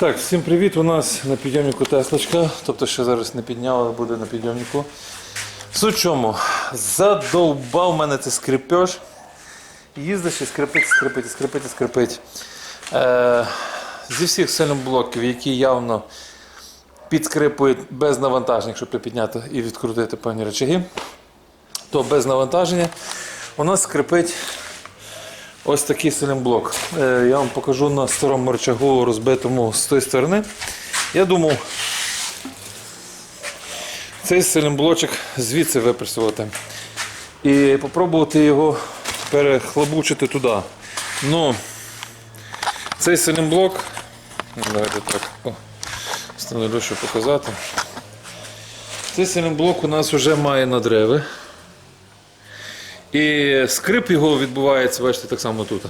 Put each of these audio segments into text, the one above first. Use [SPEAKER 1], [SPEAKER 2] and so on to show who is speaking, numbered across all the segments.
[SPEAKER 1] Так, всім привіт. У нас на підйомнику Теслочка. Тобто ще зараз не підняв, але буде на підйомнику. Суть чому? Задовбав мене цей скрипеж. Їздиш і скрипить, скрипить, скрипить, скрипить. Е, зі всіх сильноблоків, які явно підскрипують без навантаження, щоб припідняти і відкрутити певні речаги, то без навантаження у нас скрипить Ось такий силімблок. Е, Я вам покажу на старому рычагу розбитому з тої сторони. Я думав, цей силімблочок звідси випресувати. І спробувати його перехлобучити туди. Ну, цей силімблок. Давайте так. О, встановлю, щоб показати. Цей силімблок у нас вже має надриви. І скрип його відбувається, бачите, так само тут.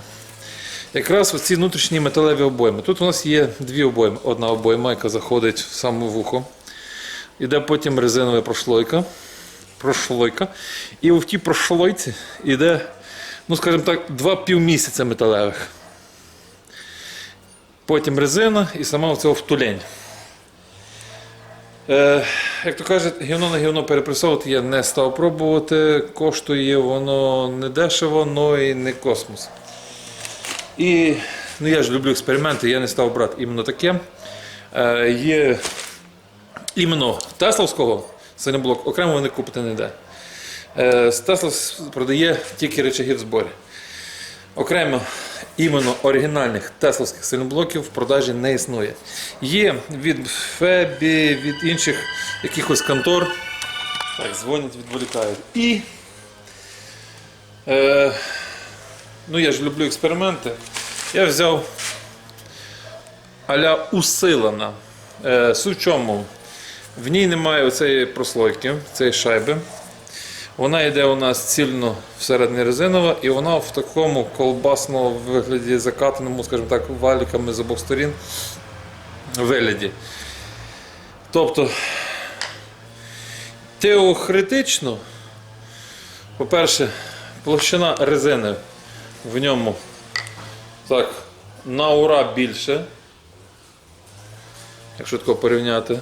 [SPEAKER 1] Якраз ці внутрішні металеві обойми. Тут у нас є дві обойми. Одна обойма, яка заходить в саме вухо. Іде потім резинова прошлойка. прошлойка. І в тій прошлойці йде, ну скажімо так, два півмісяця металевих. Потім резина і сама оцього втулень. Е, як то кажуть, гівно на гівно перепресовувати я не став пробувати. Коштує воно не дешево, але і не космос. І ну, я ж люблю експерименти, я не став брати іменно таке. Е, є іменно Тесловського синеблок, окремо ви не купити ніде. Е, Тесла продає тільки речаги в зборі. Окремо іменно оригінальних тесловських сильноблоків в продажі не існує. Є від Фебі, від інших якихось контор. Так, дзвонять, відволікають. І е, ну я ж люблю експерименти. Я взяв аля усилена. Е, суть в чому? В ній немає оцеї прослойки, цієї шайби. Вона йде у нас цільно всередині резинова, і вона в такому колбасному вигляді закатаному, скажімо так, валіками з обох сторін вигляді. Тобто теоретично, по-перше, площина резини в ньому так, на ура більше. Якщо тако порівняти.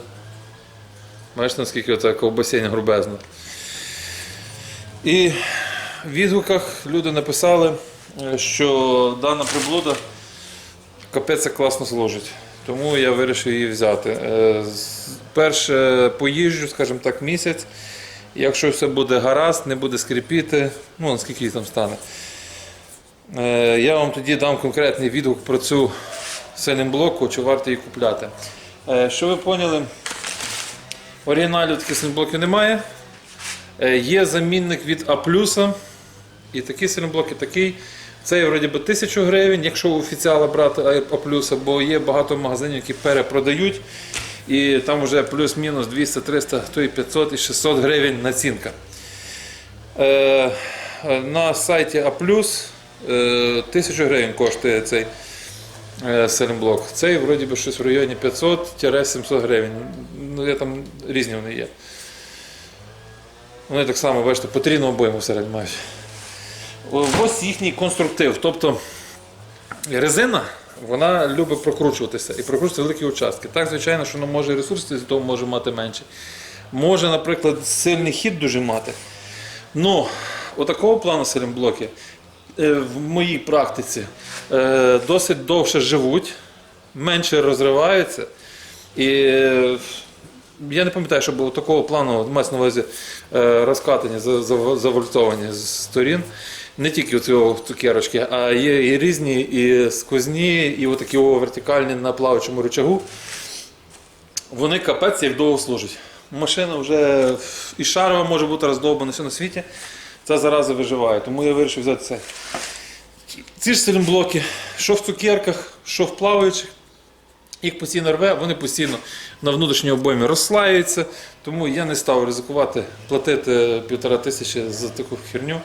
[SPEAKER 1] Бачите, наскільки ковбасіння грубезна. І в відгуках люди написали, е, що дана приблуда капець класно служить. Тому я вирішив її взяти. Е, Перше поїжджу, скажімо так, місяць. Якщо все буде гаразд, не буде скрипіти, ну наскільки їй там стане. Е, Я вам тоді дам конкретний відгук про цю силімблоку, чи варто її купляти. Що ви поняли, оригіналів таких силімблоків немає. Е, Є замінник від А+, і такий сильноблок, і такий. Цей вроді би 1000 гривень, якщо у брати А+, бо є багато магазинів, які перепродають. І там вже плюс-мінус 200, 300, то і 500 і 600 гривень націнка. Е, е, на сайті А+, е, 1000 гривень коштує цей е. Цей вроді би щось в районі 500-700 гривень. Ну, я там різні вони є. Вони так само, бачите, потрійну обойму всередині мають. Ось їхній конструктив. Тобто резина вона любить прокручуватися і прокручувати великі участки. Так, звичайно, що вона може ресурси, з того може мати менше. Може, наприклад, сильний хід дуже мати. Ну, отакого плану силімблоки е, в моїй практиці е, досить довше живуть, менше розриваються. І е, я не пам'ятаю, щоб було такого плану мається на увазі е, розкатані, за- за- з сторін. Не тільки у цього цукерочки, а є і різні, і сквозні, і отакі вертикальні на плавучому рычагу. Вони капець як довго служать. Машина вже і шарова може бути роздовбана все на світі. Ця зараза виживає. Тому я вирішив взяти це. Ці ж силімблоки, що в цукерках, що в плаваючих, їх постійно рве, вони постійно на внутрішній обоймі розслаюються. Тому я не став ризикувати платити півтора тисячі за таку херню.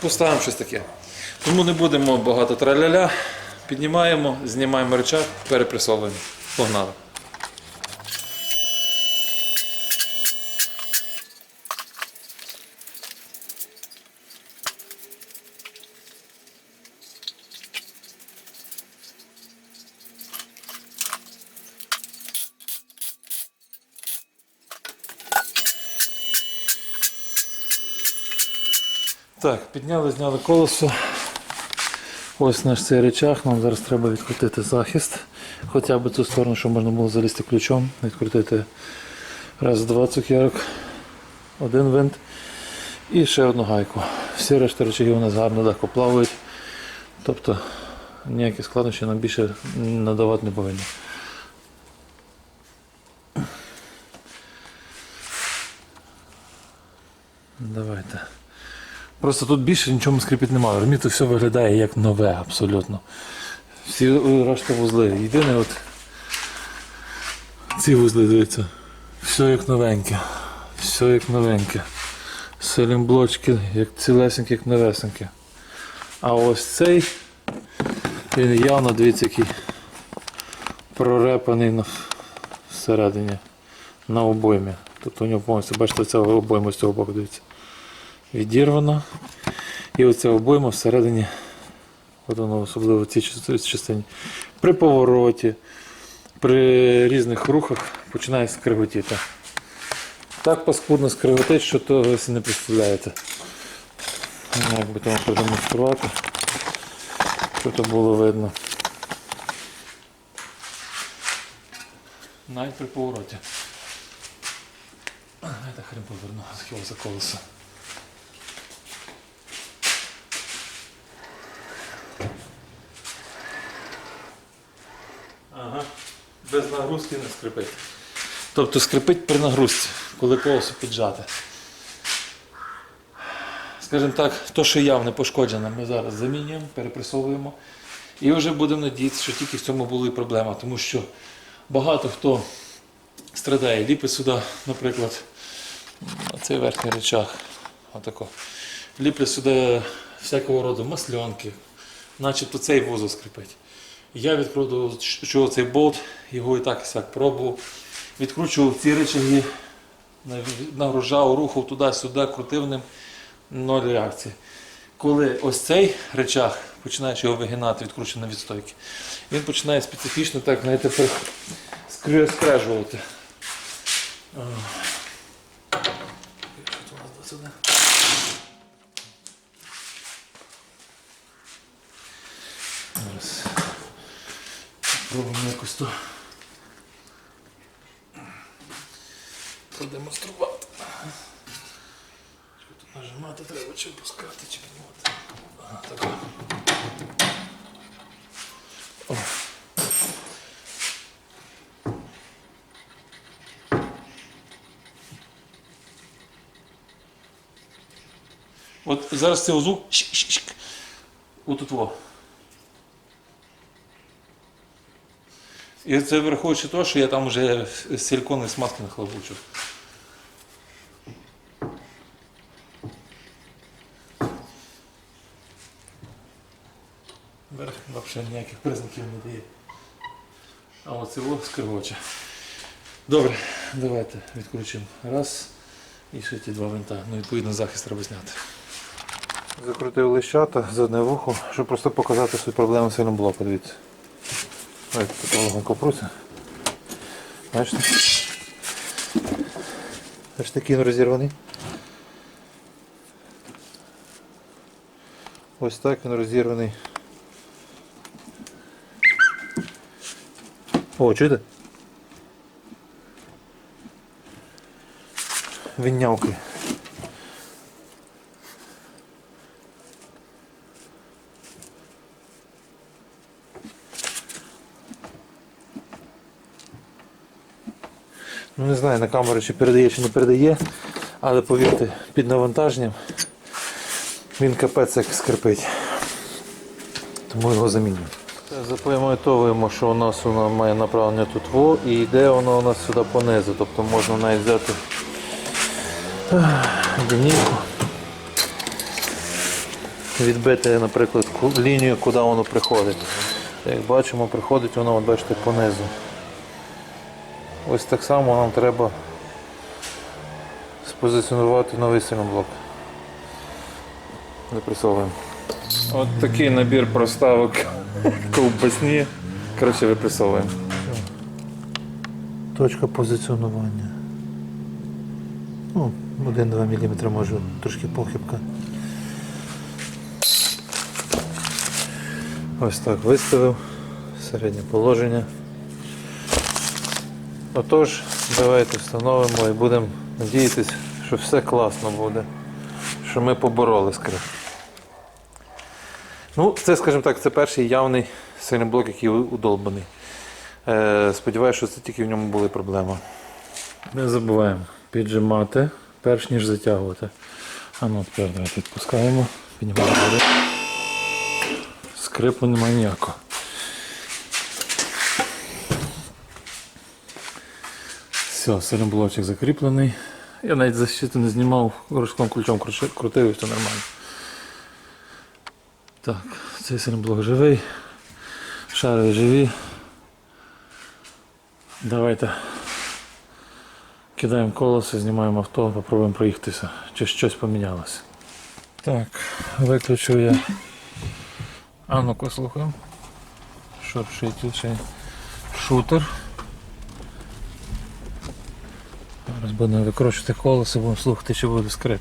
[SPEAKER 1] Поставимо щось таке. Тому не будемо багато траляля. Піднімаємо, знімаємо речах, перепресовуємо. Погнали. Так, підняли, зняли колесо. Ось наш цей речах, нам зараз треба відкрутити захист. Хоча б цю сторону, щоб можна було залізти ключом, відкрутити раз, два цукерок, один винт і ще одну гайку. Всі решта речагів у нас гарно легко плавають. Тобто ніякі складнощі нам більше надавати не повинні. Давайте. Просто тут більше нічого скрипіти немає. Розумієте, все виглядає як нове абсолютно. Всі е, решта вузли. Єдине от ці вузли, дивіться. Все як новеньке. Все як новеньке. Селімблочки, як цілесенькі, як новесенькі. А ось цей, він явно, дивіться, який прорепаний на, всередині на обоймі. Тобто у нього повністю, бачите, ця обойма з цього боку дивіться. Відірвана. І оця обойма всередині, от воно особливо в цій частині, при повороті, при різних рухах починає скриготіти. Так паскудно скриготить, що того ви не представляєте. Ну, Як би тому продемонструвати, щоб то було видно. Навіть при повороті. Я так хрен поверну, за колесо. Ага. Без нагрузки не скрипить. Тобто скрипить при нагрузці, коли колесо піджати. Скажімо так, то, що явно пошкоджене, ми зараз замінюємо, перепресовуємо. І вже будемо надіятися, що тільки в цьому була і проблема, тому що багато хто страдає, ліпить сюди, наприклад, цей верхній речах. Отако. Ліплять сюди всякого роду масльонки, начебто цей вузол скрипить. Я відкрутив що цей болт, його і так і сяк пробував. Відкручував ці речаги, нагружав, рухав туди-сюди, крутив ним, ноль реакції. Коли ось цей речах, починаєш його вигинати, відкручений від стойки, він починає специфічно так, знаєте, скрежувати. А. Що тут у нас до сюди? Зараз. Пробуємо якось то продемонструвати. Що тут нажимати треба, чи пускати, чи піднімати. Ага, так. От зараз цей узу. Шик-шик-шик. Во. І це враховуючи те, що я там вже силіконові смазки нахлобучив. Верх взагалі ніяких признаків не дає. А оце о скривоче. Добре, давайте відкручуємо. Раз. І ще ті два винта. Ну, відповідно, захист треба зняти. Закрутив лищата за одне вухо, щоб просто показати свою проблему сильним блоку. Дивіться. Ось така легонько пруся. Бачите? Аж такий він розірваний. Ось так він розірваний. О, чуєте? Він не знаю на камеру чи передає, чи не передає, але повірте, під навантаженням він капець як скрипить. Тому його замінюємо. Запам'ятовуємо, що у нас воно має направлення тут во і йде воно у нас сюди понизу. Тобто можна навіть взяти лінійку, відбити, наприклад, лінію, куди воно приходить. Як бачимо, приходить воно, от бачите, понизу. Ось так само нам треба спозиціонувати новий семиблок. Випресовуємо. От такий набір проставок ковбасні. Коротше, випресовуємо. Точка позиціонування. Ну, 1-2 мм може, трошки похибка. Ось так виставив середнє положення. Отож, давайте встановимо і будемо надіятися, що все класно буде, що ми побороли скрип. Ну, це, скажімо так, це перший явний сильний блок, який удолбаний. Е, сподіваюся, що це тільки в ньому були проблеми. Не забуваємо піджимати, перш ніж затягувати. А ну тепер давайте відпускаємо, піднімаємо. Скрипу немає ніякого. Все, силен закріплений. Я навіть защиту не знімав, ручком ключом крутив і все нормально. Так, цей силен живий. Шари живі. Давайте кидаємо колесо, знімаємо авто, попробуємо проїхатися, чи щось помінялося. Так, виключу я. А ну-ка слухаємо. Шуршить тут шутер. Зараз будемо викручувати колесо, будемо слухати, чи буде скрип.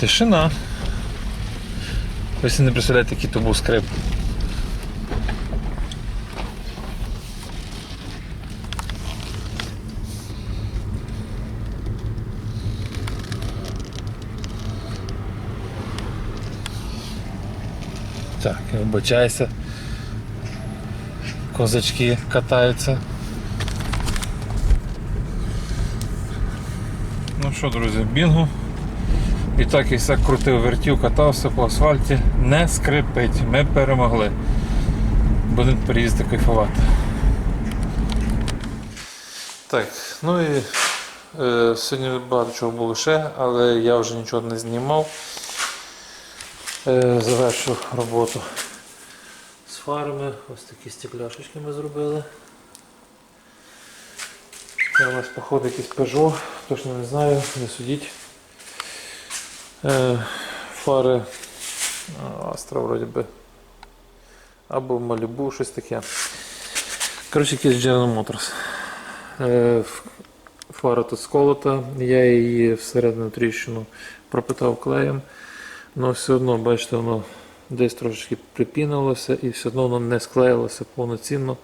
[SPEAKER 1] Тишина. Ви не представляєте, який то був скрип. Так, я вибачайся. Козачки катаються. Ну що, друзі, бінгу. І так і все крутив, вертів, катався по асфальті. Не скрипить. Ми перемогли. Будемо переїздити кайфувати. Так, ну і е, сьогодні багато чого було ще, але я вже нічого не знімав. Е, завершу роботу фарами. Ось такі стекляшечки ми зробили. Це у нас походу якийсь Peugeot, точно не знаю, не судіть. Е, фари Astra вроді би. Або Malibu, щось таке. Коротше, якийсь General Motors. Е, Фара тут сколота, я її всередину тріщину пропитав клеєм. але все одно, бачите, воно десь трошечки припінилося і все одно воно не склеїлося повноцінно.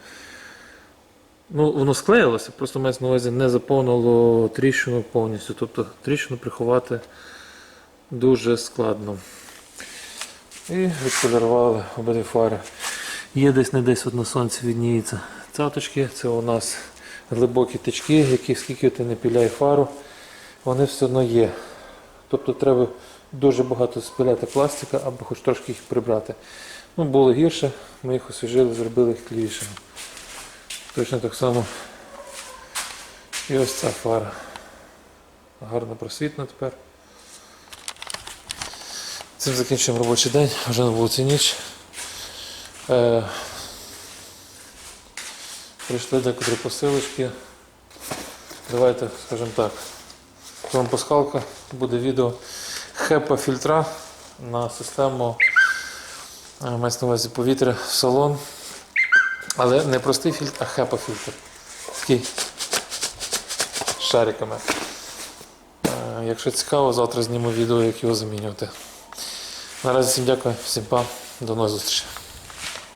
[SPEAKER 1] Ну, воно склеїлося, просто мається на увазі не заповнило тріщину повністю. Тобто тріщину приховати дуже складно. І відполірували обидві фари. Є десь не десь от на сонці відніється цяточки. Це у нас глибокі тички, які скільки ти не піляй фару, вони все одно є. Тобто треба дуже багато спиляти пластика, або хоч трошки їх прибрати. Ну, було гірше, ми їх освіжили, зробили їх клівішими. Точно так само. І ось ця фара. Гарно просвітна тепер. Цим закінчуємо робочий день, вже на вулиці ніч. Е, прийшли декотрі посилочки. Давайте, скажімо так, вам пасхалка, буде відео хепа фільтра на систему е, мається на увазі повітря в салон. Але не простий фільтр, а хепа фільтр. Такий з шариками. Е, Якщо цікаво, завтра зніму відео, як його замінювати. Наразі всім дякую, всім па, до нових зустрічей.